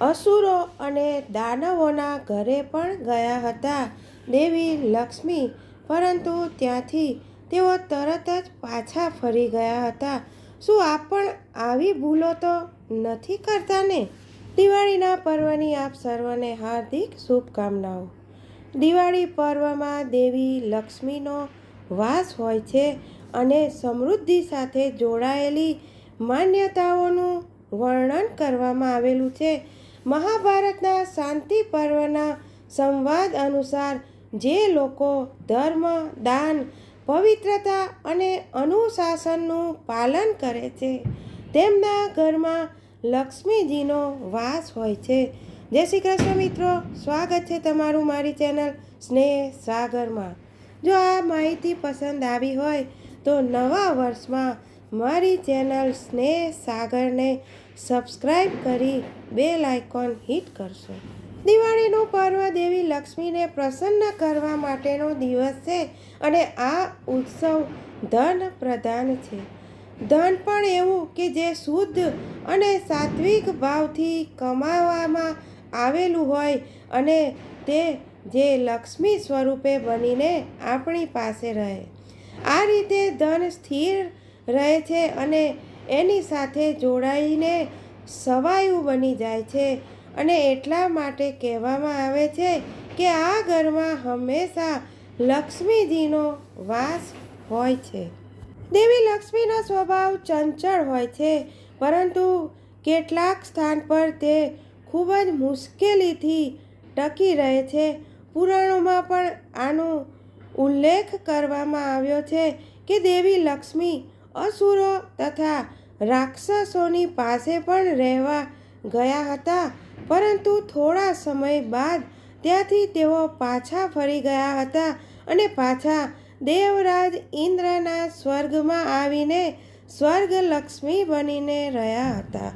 અસુરો અને દાનવોના ઘરે પણ ગયા હતા દેવી લક્ષ્મી. પરંતુ ત્યાંથી તેઓ તરત જ પાછા ફરી ગયા હતા. શું આપ પણ આવી ભૂલો તો નથી કરતા ને? દિવાળીના પર્વની આપ સર્વને હાર્દિક શુભકામનાઓ. દિવાળી પર્વમાં દેવી લક્ષ્મીનો વાસ હોય છે અને સમૃદ્ધિ સાથે જોડાયેલી માન્યતાઓનું વર્ણન કરવામાં આવેલું છે. મહાભારતના શાંતિ પર્વના સંવાદ અનુસાર જે લોકો ધર્મ, દાન, પવિત્રતા અને અનુશાસનનું પાલન કરે છે, તેમના ઘરમાં લક્ષ્મીજીનો વાસ હોય છે. જય શ્રી કૃષ્ણ મિત્રો, સ્વાગત છે તમારું મારી ચેનલ સ્નેહ સાગરમાં. જો આ માહિતી પસંદ આવી હોય તો નવા વર્ષમાં મારી ચેનલ સ્નેહ સાગરને સબસ્ક્રાઈબ કરી બેલ આઇકોન હિટ કરશો. દિવાળીનું પર્વ દેવી લક્ષ્મીને પ્રસન્ન કરવા માટેનો દિવસ છે અને આ ઉત્સવ ધન પ્રધાન છે. ધન પણ એવું કે જે શુદ્ધ અને સાત્વિક ભાવથી કમાવામાં આવેલું હોય અને તે જે લક્ષ્મી સ્વરૂપે બનીને આપણી પાસે રહે. આ રીતે ધન સ્થિર રહે છે અને એની સાથે જોડાઈને સવાયું બની જાય છે. અને એટલા માટે કહેવામાં આવે છે કે આ ઘરમાં હંમેશા લક્ષ્મીજીનો વાસ હોય છે. દેવી લક્ષ્મીનો સ્વભાવ ચંચળ હોય છે, પરંતુ કેટલાક સ્થાન પર તે ખૂબ જ મુશ્કેલીથી ટકી રહે છે. પુરાણોમાં પણ આનો ઉલ્લેખ કરવામાં આવ્યો છે કે દેવી લક્ષ્મી અસુરો તથા રાક્ષસોની પાસે પણ રહેવા ગયા હતા. પરંતુ થોડા સમય બાદ ત્યાંથી તેઓ પાછા ફરી ગયા હતા અને પાછા દેવરાજ ઇન્દ્રના સ્વર્ગમાં આવીને સ્વર્ગ લક્ષ્મી બનીને રહ્યા હતા.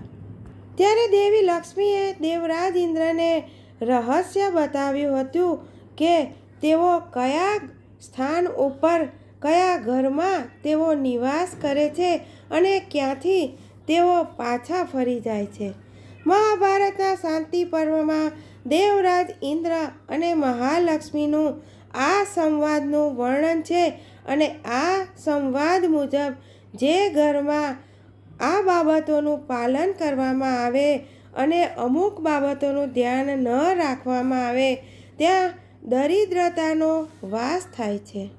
ત્યારે દેવી લક્ષ્મીએ દેવરાજ ઇન્દ્રને રહસ્ય બતાવ્યું હતું કે તેઓ કયા સ્થાન ઉપર કયા ઘરમાં તેઓ નિવાસ કરે છે અને ક્યાંથી તેઓ પાછા ફરી જાય છે? મહાભારતના શાંતિ પર્વમાં દેવરાજ ઇન્દ્ર અને મહાલક્ષ્મીનું આ સંવાદનું વર્ણન છે અને આ સંવાદ મુજબ જે ઘરમાં આ બાબતોનું પાલન કરવામાં આવે અને અમુક બાબતોનું ધ્યાન ન રાખવામાં આવે, ત્યાં દરિદ્રતાનો વાસ થાય છે.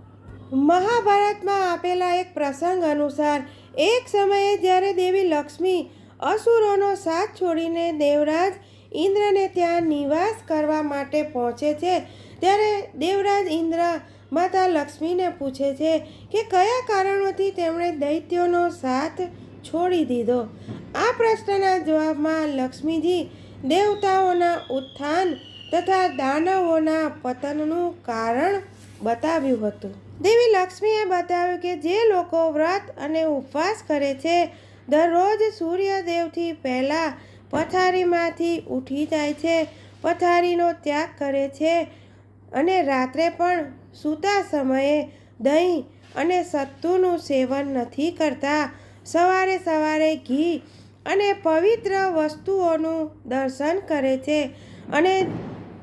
મહાભારતમાં આપેલા એક પ્રસંગ અનુસાર, એક સમયે જ્યારે દેવી લક્ષ્મી અસુરોનો સાથ છોડીને દેવરાજ ઇન્દ્રને ત્યાં નિવાસ કરવા માટે પહોંચે છે, ત્યારે દેવરાજ ઇન્દ્ર માતા લક્ષ્મીને પૂછે છે કે કયા કારણોથી તેમણે દૈત્યોનો સાથ છોડી દીધો? આ પ્રશ્નના જવાબમાં લક્ષ્મીજી દેવતાઓના ઉત્થાન તથા દાનવોના પતનનું કારણ બતાવ્યું હતું. દેવી લક્ષ્મીએ બતાવ્યું કે જે લોકો વ્રત અને ઉપવાસ કરે છે, દરરોજ સૂર્યદેવથી પહેલાં પથારીમાંથી ઉઠી જાય છે, પથારીનો ત્યાગ કરે છે અને રાત્રે પણ સૂતા સમયે દહીં અને સત્તુનું સેવન નથી કરતા. સવારે સવારે ઘી અને પવિત્ર વસ્તુઓનું દર્શન કરે છે અને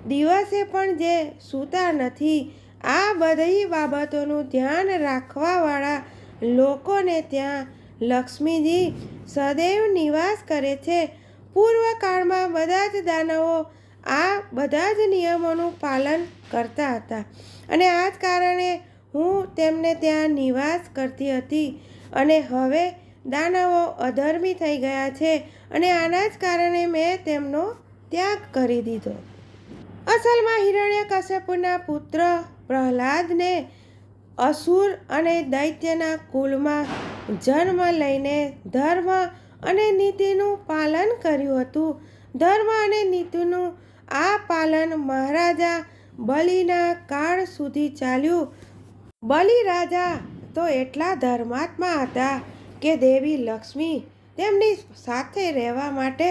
દિવસે પણ જે સૂતા નથી આ બધી બાબતોનું ધ્યાન રાખવાવાળા લોકોને ત્યાં લક્ષ્મીજી સદૈવ નિવાસ કરે છે. પૂર્વકાળમાં બધા જ દાનવો આ બધા જ નિયમોનું પાલન કરતા હતા અને આ જ કારણે હું તેમને ત્યાં નિવાસ કરતી હતી અને હવે દાનવો અધર્મી થઈ ગયા છે અને આના જ કારણે મેં તેમનો ત્યાગ કરી દીધો. અસલમાં હિરણ્યકશ્યપુના પુત્ર પ્રહલાદને અસુર અને દૈત્યના કુલમાં જન્મ લઈને ધર્મ અને નીતિનું પાલન કર્યું હતું. ધર્મ અને નીતિનું આ પાલન મહારાજા બલિના કાળ સુધી ચાલ્યું. બલિ રાજા તો એટલા ધર્માત્મા હતા કે દેવી લક્ષ્મી તેમની સાથે રહેવા માટે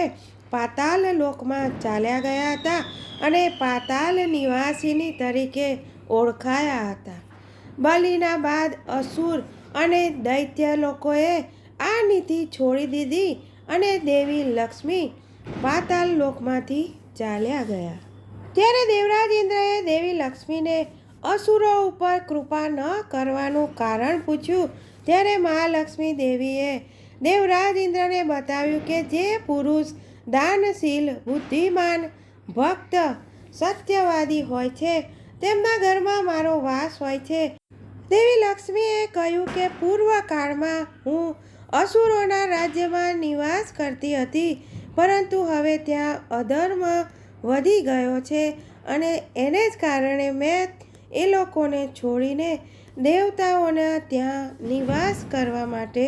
પાતાલ લોકમાં ચાલ્યા ગયા હતા અને પાતાલ નિવાસીની તરીકે ઓળખાયા હતા. બલિના બાદ અસુર અને દૈત્ય લોકોએ આ નીતિ છોડી દીધી અને દેવી લક્ષ્મી પાતાલ લોકમાંથી ચાલ્યા ગયા. ત્યારે દેવરાજ ઇન્દ્રએ દેવી લક્ષ્મીને અસુરો ઉપર કૃપા ન કરવાનું કારણ પૂછ્યું. ત્યારે મહાલક્ષ્મી દેવીએ દેવરાજ ઇન્દ્રને બતાવ્યું કે જે પુરુષ દાનશીલ, બુદ્ધિમાન, ભક્ત, સત્યવાદી હોય છે. તેમના ઘરમાં મારો વાસ હોય છે. દેવી લક્ષ્મીએ કહ્યું કે પૂર્વકાળમાં હું અસુરોના રાજ્યમાં નિવાસ કરતી હતી, પરંતુ હવે ત્યાં અધર્મ વધી ગયો છે અને એને જ કારણે મેં એ લોકોને છોડીને દેવતાઓના ત્યાં નિવાસ કરવા માટે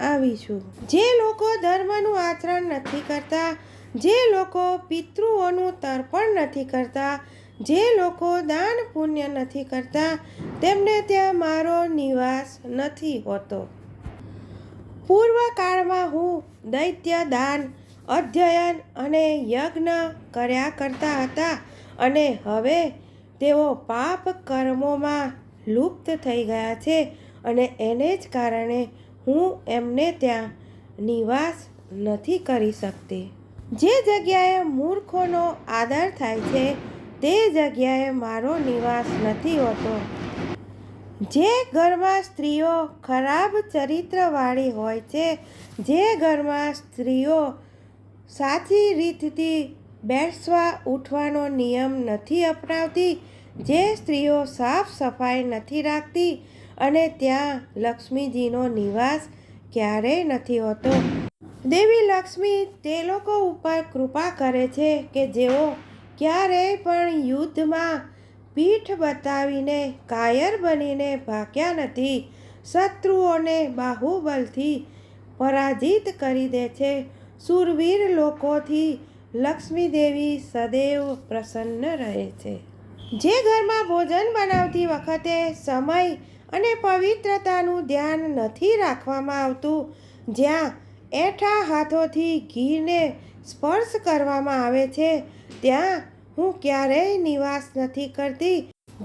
આવી છું જે લોકો ધર્મનું આચરણ નથી કરતા, જે લોકો પિતૃઓનું તર્પણ નથી કરતા, જે લોકો દાન પુણ્ય નથી કરતા, તેમને ત્યાં મારો નિવાસ નથી હોતો. પૂર્વકાળમાં હું દૈત્ય દાન અધ્યયન અને યજ્ઞ કર્યા કરતા હતા અને હવે તેઓ પાપ કર્મોમાં લુપ્ત થઈ ગયા છે અને એને જ કારણે હું એમને ત્યાં નિવાસ નથી કરી શકતી. જે જગ્યાએ મૂર્ખોનો આદર થાય છે, તે જગ્યાએ મારો નિવાસ નથી હોતો. જે ઘરમાં સ્ત્રીઓ ખરાબ ચરિત્રવાળી હોય છે, જે ઘરમાં સ્ત્રીઓ સાચી રીતથી બેસવા ઉઠવાનો નિયમ નથી અપનાવતી, જે સ્ત્રીઓ સાફ સફાઈ નથી રાખતી અને ત્યાં લક્ષ્મીજીનો નિવાસ ક્યારેય નથી હોતો. દેવી લક્ષ્મી તે લોકો ઉપર કૃપા કરે છે કે જેઓ ક્યારેય પણ યુદ્ધમાં પીઠ બતાવીને કાયર બનીને ભાગ્યા નથી, શત્રુઓને બાહુબલથી પરાજિત કરી દે છે. સુરવીર લોકોથી લક્ષ્મી દેવી સદૈવ પ્રસન્ન રહે છે. જે ઘરમાં ભોજન બનાવતી વખતે સમય અને પવિત્રતાનું ધ્યાન નથી રાખવામાં આવતું. જ્યાં એઠા હાથોથી ઘીને સ્પર્શ કરવામાં આવે છે, ત્યાં હું ક્યારેય નિવાસ નથી કરતી.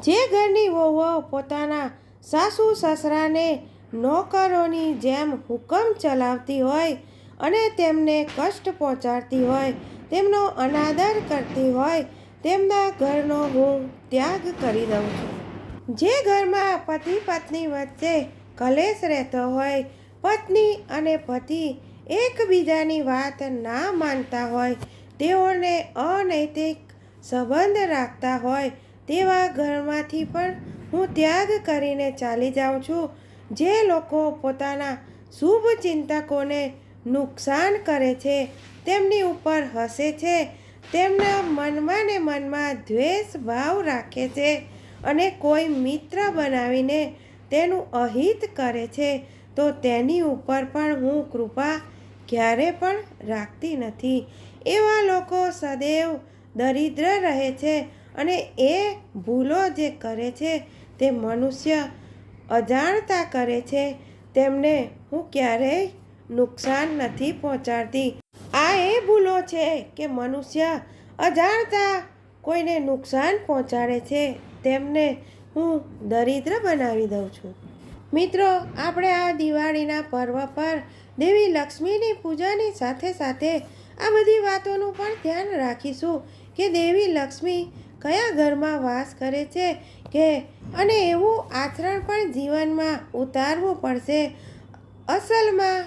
જે ઘરની વહુઓ પોતાના સાસુ સસરાને નોકરોની જેમ હુકમ ચલાવતી હોય અને તેમને કષ્ટ પહોંચાડતી હોય, તેમનો અનાદર કરતી હોય, તેમના ઘરનો હું ત્યાગ કરી દઉં છું. જે ઘરમાં પતિ પત્ની વચ્ચે કલેશ રહેતો હોય, પત્ની અને પતિ એકબીજાની વાત ના માનતા હોય, તેઓને અનૈતિક સંબંધ રાખતા હોય, તેવા ઘરમાંથી પણ હું ત્યાગ કરીને ચાલી જાઉં છું. જે લોકો પોતાના શુભ ચિંતકોને નુકસાન કરે છે, તેમની ઉપર હસે છે, તેમના મનમાં ને મનમાં દ્વેષ ભાવ રાખે છે. અને કોઈ મિત્ર બનાવીને તેનું અહિત કરે છે, તો તેની ઉપર પણ હું કૃપા ક્યારે પણ રાખતી નથી. એવા લોકો સદૈવ દરિદ્ર રહે છે અને એ ભૂલો જે કરે છે તે મનુષ્ય અજાણતા કરે છે, તેમને હું ક્યારેય નુકસાન નથી પહોંચાડતી. આ એ ભૂલો છે કે મનુષ્ય અજાણતા કોઈને નુકસાન પહોંચાડે છે. તેમને હું દરિદ્ર બનાવી દઉં છું. મિત્રો, આપણે આ દિવાળીના પર્વ પર દેવી લક્ષ્મીની પૂજાની સાથે સાથે આ બધી વાતોનું પણ ધ્યાન રાખીશું કે દેવી લક્ષ્મી કયા ઘરમાં વાસ કરે છે કે અને એવું આચરણ પણ જીવનમાં ઉતારવું પડશે. અસલમાં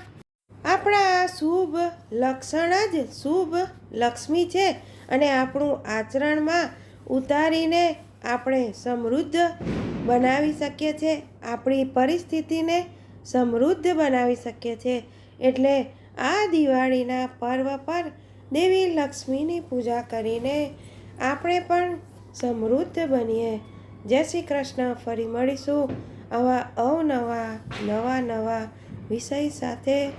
આપણા શુભ લક્ષણ જ શુભ લક્ષ્મી છે અને આપણું આચરણમાં ઉતારીને આપણે સમૃદ્ધ બનાવી શકીએ છીએ, આપણી પરિસ્થિતિને સમૃદ્ધ બનાવી શકીએ છીએ. એટલે આ દિવાળીના પર્વ પર દેવી લક્ષ્મીની પૂજા કરીને આપણે પણ સમૃદ્ધ બનીએ. જય શ્રી કૃષ્ણ. ફરી મળીશું આવા અવનવા, નવા નવા વિષય સાથે.